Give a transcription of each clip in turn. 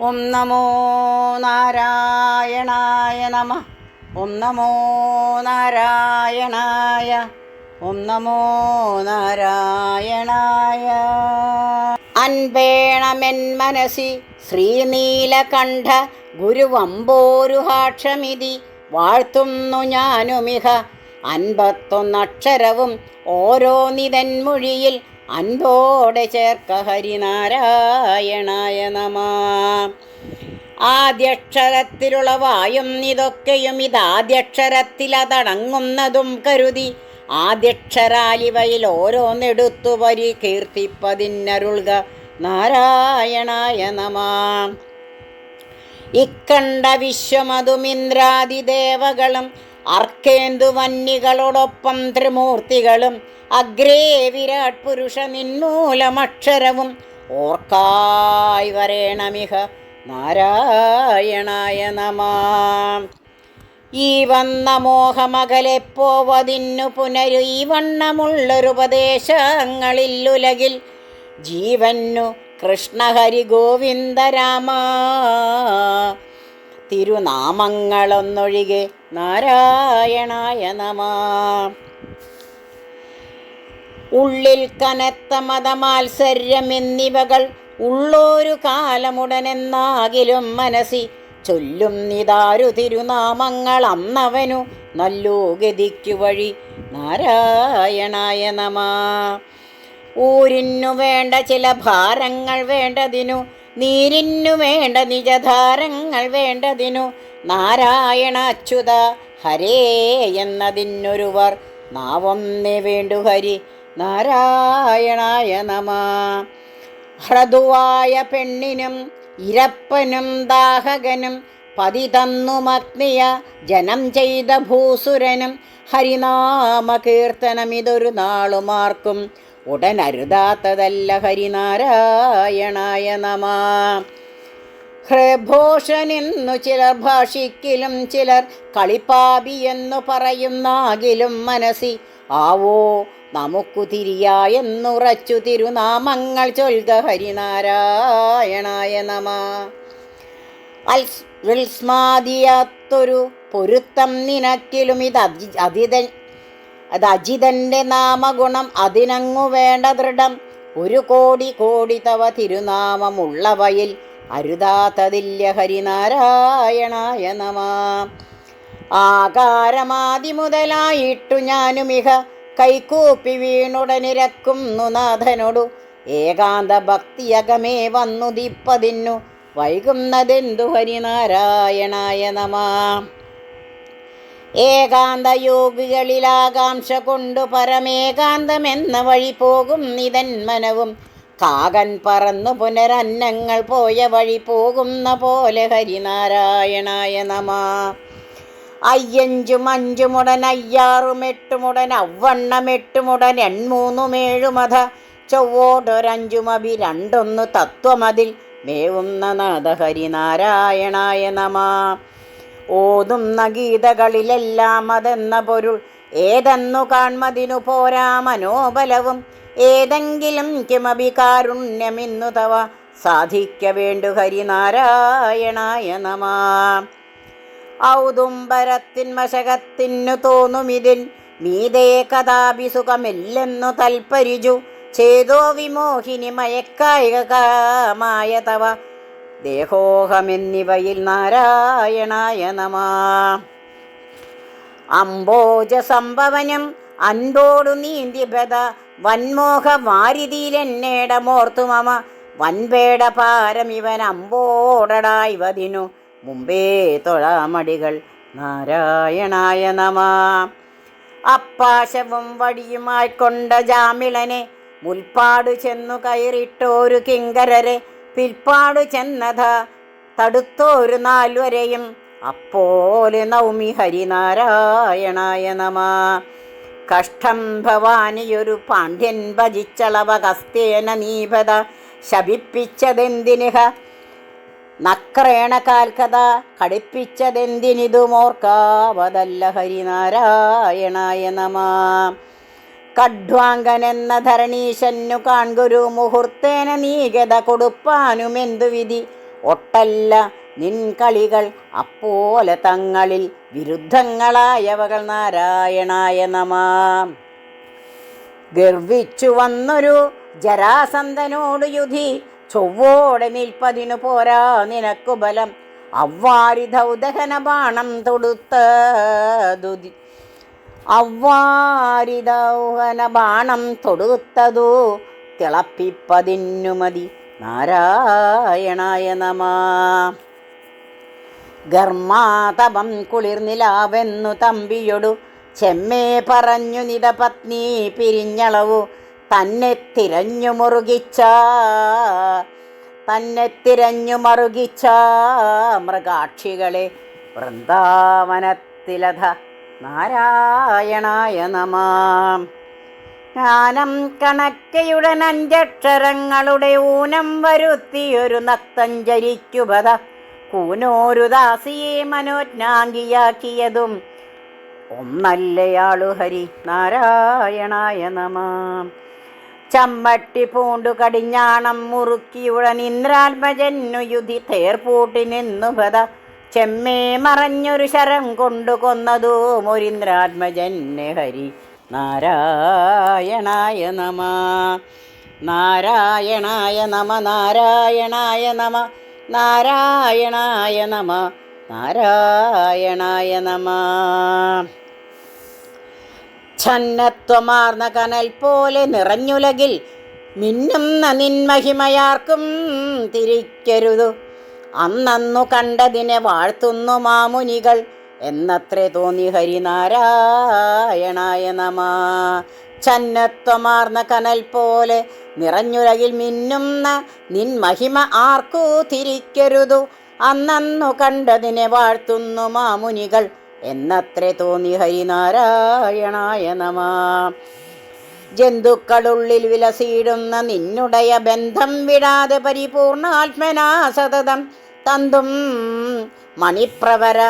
ഓം നമോ നാരായണായ നമ. ഓം നമോ നാരായണായ. ഓം നമോ നാരായണായ. അൻപേണമെൻ മനസി ശ്രീനീലകണ്ഠ ഗുരുവമ്പോരുഹാക്ഷമിതി വാഴ്ത്തുന്നു ഞാനുമിഹ. അൻപത്തൊന്നക്ഷരവും ഓരോന്നിതൻ മൊഴിയിൽ അൻപോടെ ചേർക്ക ഹരിനാരായണായ നമ. ആദ്യക്ഷരത്തിലുള്ള വായും ഇതൊക്കെയും ഇതാദ്യക്ഷരത്തിൽ അതടങ്ങുന്നതും കരുതി ആദ്യക്ഷരാലിവയിൽ ഓരോന്നെടുത്തു വരി കീർത്തിപ്പതിന്നരുൾക നാരായണായ നമ. ഇക്കണ്ട വിശ്വമതുമിന്ദ്രാദിദേവകളും അർക്കേന്തു വന്യകളോടൊപ്പം ത്രിമൂർത്തികളും അഗ്രേ വിരാട് പുരുഷ നിന്മൂലമക്ഷരവും ഓർക്കായി വരേണമിഹ നാരായണായ നമ. ഈ വന്ന മോഹമകലെ പോവതിന്നു പുനരു ഈ വണ്ണമുള്ളൊരുപദേശങ്ങളില്ലുലകിൽ ജീവന്നു കൃഷ്ണഹരി ഗോവിന്ദരാമ തിരുനാമങ്ങളൊന്നൊഴികെ നാരായണായ നമ ഉള്ളിൽ കനത്ത മതമാത്സര്യം എന്നിവകൾ ഉള്ളോരു കാലമുടനെന്നാകിലും മനസ്സി ചൊല്ലും നിതാരു തിരുനാമങ്ങൾ അന്നവനു നല്ലോ ഗതിക്കു വഴി നാരായണായ നമ ഊരിനു വേണ്ട ചില ഭാരങ്ങൾ വേണ്ടതിനു നീരിന്നു വേണ്ട നിജധാരങ്ങൾ വേണ്ടതിനു നാരായണ അച്യുത ഹരേ എന്നതിനൊരുവർ നാവൊന്നേ വേണ്ടു ഹരി. നാരായണായ നമ. ഹ്രദുവായ പെണ്ണിനും ഇരപ്പനും ദാഹകനും പതി തന്നു മഗ്നിയ ജനം ചെയ്ത ഭൂസുരനും ഹരിനാമ കീർത്തനം ഇതൊരു നാളുമാർക്കും ഉടനരുതാത്തതല്ല ഹരിനാരായണായ നമ. ഹൃഘോഷനെന്നു ചിലർ ഭാഷിക്കിലും ചിലർ കളിപ്പാപി എന്നു പറയുന്നാകിലും മനസ്സി. ആവോ നമുക്കു തിരിയായെന്നുറച്ചു തിരുനാമങ്ങൾ ചൊൽക ഹരിനാരായണായ നമ. അൽസ്മാതിയാത്തൊരു പൊരുത്തം നിനക്കിലും ഇത് അതി അത് അജിതന്റെ നാമഗുണം അതിനങ്ങു വേണ്ട ദൃഢം. ഒരു കോടി കോടി തവ തിരുനാമമുള്ളവയിൽ അരുതാത്തതില്ല ഹരിനാരായണായ നമ. ആകാരമാതി മുതലായിട്ടു ഞാനുമിഹ കൈകൂപ്പി വീണുടനിരക്കുന്നു നാഥനോടു. ഏകാന്ത ഭക്തിയകമേ വന്നു ദീപ്പതിന്നു. വൈകുന്നതെന്തു ഹരിനാരായണായ നമ. ഏകാന്ത യോഗികളിൽ ആകാംക്ഷ കൊണ്ടു പരമേകാന്തമെന്ന വഴി പോകും നിതൻ മനവും. കാകൻ പറന്നു പുനരന്നങ്ങൾ പോയ വഴി പോകുന്ന പോലെ ഹരിനാരായണായ നമ. അയ്യഞ്ചും അഞ്ചുമുടൻ അയ്യാറും എട്ടുമുടൻ അവണ്ണം എട്ടുമുടൻ എൺമൂന്നും ഏഴുമത ചൊവ്വോടൊരഞ്ചുമഭി രണ്ടൊന്നു തത്വമതിൽ മേവുന്ന നാഥ ഹരിനാരായണായ നമ. ഓതുന്ന ഗീതകളിലെല്ലാം അതെന്ന പൊരുൾ. ഏതെന്നു കാൺമതിനു പോരാ മനോബലവും. ഏതെങ്കിലും കിമപി കാരുണ്യമിന്നു തവ. സാധിക്ക വേണ്ടു ഹരിനാരായണായ നമ. ഔദുംബരത്തിൻ മശകത്തിനു തോന്നുമിതിൻ. മീതേ കഥാപി സുഖമില്ലെന്നു തൽപ്പരിജു ചേതോ വിമോഹിനി മയക്കായികമായ തവ. ദേഹോഹമെന്നിവയിൽ നാരായണായ നമ. അംബോജ സംഭവനം അൻപോടു നീന്തിഭത വൻമോഹ വാരിതിയിലെന്നേടമോർത്തു മമ. വൻപേട പാരം ഇവൻ വതിനു മുമ്പേ തൊഴാമടികൾ നാരായണായ നമ. അപ്പാശവും വടിയുമായി കൊണ്ട ജാമിളനെ മുൽപ്പാടു ചെന്നു കയറിട്ടോരു കിങ്കരരെ. പിൽപ്പാടു ചെന്നത. തടുത്തോരു നാൽവരെയും അപ്പോലെ നൗമി ഹരിനാരായണായ നമ. കഷ്ടം ഭവാനിയൊരു പാണ്ഡ്യൻ ഭജിച്ചളവ കസ്തേന നീപത ശപിപ്പിച്ചതെന്തിനിഹ? നക്രേണ കാൽക്കഥ കടിപ്പിച്ചതെന്തിനിതുമോർക്കാവതല്ല ഹരിനാരായണായ നമ. കഡ്വാങ്കനെന്ന ധരണീശന്നു കാൺകുരു മുഹൂർത്തേന നീഗത കൊടുപ്പാനുമെന്തു വിധി? ഒട്ടല്ല നിൻകളികൾ അപ്പോലെ തങ്ങളിൽ വിരുദ്ധങ്ങളായവകൾ നാരായണായ നമാം. ഗർവിച്ചു വന്നൊരു ജരാസന്ധനോട് യുധി ചൊവ്വോടെ നിൽപ്പതിനു പോരാ നിനക്കു ബലം. അവ്വാരി ദൗദഹന ബാണം അവ്വാരി ദൗഹന ബാണം തൊടുത്തതു തിളപ്പിപ്പതിന്നു മതി നാരായണായ നമ. ഗർമാതപം കുളിർനിലാവെന്നു തമ്പിയൊടു ചെമ്മേ പറഞ്ഞു നിത പത്നി പിരിഞ്ഞളവു തന്നെ തിരഞ്ഞു മുറുകിച്ച. തന്നെ തിരഞ്ഞു മറുകിച്ച മൃഗാക്ഷികളെ വൃന്ദാവനത്തിലധ നാരായണായ നമാം. ജ്ഞാനം കണക്കയുടൻ അഞ്ചക്ഷരങ്ങളുടെ ഊനം വരുത്തിയൊരു നക്തഞ്ചരിക്കുപത. കൂനോരു ദാസിയെ മനോജ്ഞാങ്കിയാക്കിയതും ഒന്നല്ലയാളു ഹരി നാരായണായ നമാം. ചമ്മട്ടി പൂണ്ടു കടിഞ്ഞാണം മുറുക്കിയുടൻ ഇന്ദ്രാത്മജന്നു യുധി തേർപൂട്ടി നിന്നു പത ചെമ്മേ മറഞ്ഞൊരു ശരം കൊണ്ടു കൊന്നതു മൊരിന്ദ്രാത്മജന്നെ ഹരി. നാരായണായ നമ. നാരായണായ നമ നാരായണായ നമ നാരായണായ നമ നാരായണായ നമ. ഛന്നത്വമാർന്ന കനൽ പോലെ നിറഞ്ഞുലകിൽ മിന്നുന്ന നിന്മഹിമയാർക്കും തിരിക്കരുതു? അന്നന്നു കണ്ടതിനെ വാഴ്ത്തുന്നു മാമുനികൾ. എന്നത്രേ തോന്നി ഹരിനാരായണായ നമ. ചന്നത്വമാർന്ന കനൽ പോലെ നിറഞ്ഞുലകിൽ മിന്നുന്ന നിൻ മഹിമ ആർക്കൂ തിരിക്കരുതു. അന്നന്നു കണ്ടതിനെ വാഴ്ത്തുന്നു മാമുനികൾ. എന്നത്രേ തോന്നി ഹരിനാരായണായ നമ. ജന്തുക്കളുള്ളിൽ വിലസിയിടുന്ന നിന്നുടയ ബന്ധം വിടാതെ പരിപൂർണ ആത്മനാ സതതം തന്തും മണിപ്രവര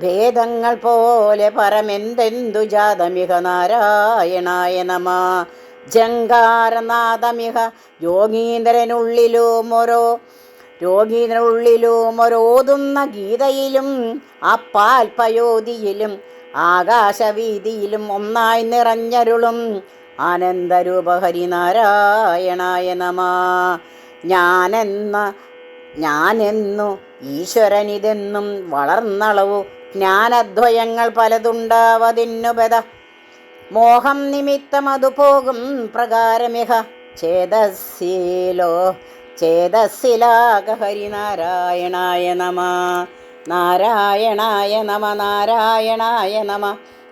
ഭേദങ്ങൾ പോലെ പരമെന്തെന്തു ജാതമിഹ നാരായണായ നമ. ജങ്കാരനാഥമിഹ യോഗീന്ദ്രനുള്ളിലും ഓരോ യോഗീന്ദ്രനുള്ളിലും ഓരോതുന്ന ഗീതയിലും അപ്പാൽപയോതിയിലും ആകാശവീതിയിലും ഒന്നായി നിറഞ്ഞരുളും ആനന്ദരൂപ ഹരിനാരായണായ നമ. ഞാനെന്ന ഞാനെന്നു ഈശ്വരനിതെന്നും വളർന്നളവു ജ്ഞാനദ്വയങ്ങൾ പലതുണ്ടാവതിന്നുപത മോഹം നിമിത്തം അതു പോകും പ്രകാരമിഹ. ചേതസ്സിലോ ചേതസ്സിലാക ഹരിനാരായണായ നമ. നാരായണായ നമ നാരായണായ നമ.